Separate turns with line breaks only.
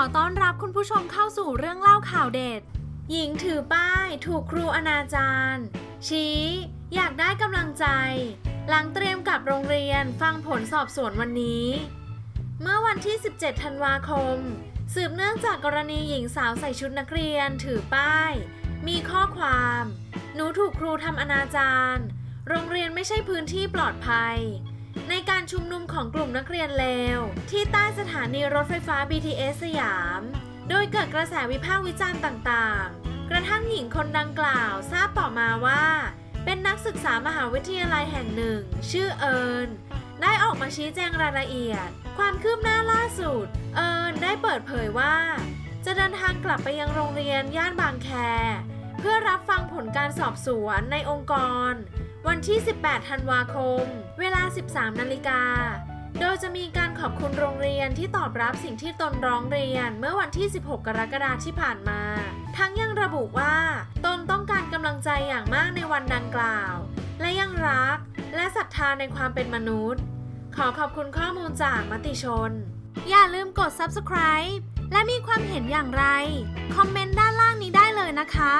อต้อนรับคุณผู้ชมเข้าสู่เรื่องเล่าข่าวเด็ด หญิงถือป้ายถูกครูอนาจารชี้ อยากได้กำลังใจ หลังเตรียมกลับโรงเรียนฟังผลสอบสวนวันนี้ เมื่อวันที่ 17 ธันวาคม สืบเนื่องจากกรณีหญิงสาวใส่ชุดนักเรียนถือป้าย มีข้อความ หนูถูกครูทำอนาจารโรงเรียนไม่ใช่พื้นที่ปลอดภัย ในการชุมนุมของกลุ่มนักเรียนเลว ที่ใต้สถานีรถไฟฟ้า BTS สยาม โดยเกิดกระแสวิพากษ์วิจารณ์ต่างๆ กระทั่งหญิงคนดังกล่าวทราบต่อมาว่า เป็นนักศึกษามหาวิทยาลัยแห่งหนึ่ง ชื่อเอิญได้ออกมาชี้แจงรายละเอียด ความคืบหน้าล่าสุด เอิญได้เปิดเผยว่า จะเดินทางกลับไปยังโรงเรียนย่านบางแค เพื่อรับฟังผลการสอบสวนในองค์กร วันที่ 18 ธันวาคม เวลา 13 นาฬิกา โดยจะมีการขอบคุณโรงเรียนที่ตอบรับสิ่งที่ตนร้องเรียนเมื่อวันที่ 16 กรกฎาคมที่ผ่านมา ทั้งยังระบุว่า ตนต้องการกำลังใจอย่างมากในวันดังกล่าว และยังรัก และศรัทธาในความเป็นมนุษย์ ขอขอบคุณข้อมูลจากมติชน อย่าลืมกด subscribe และมีความเห็นอย่างไร คอมเมนต์ด้านล่างนี้ได้เลยนะคะ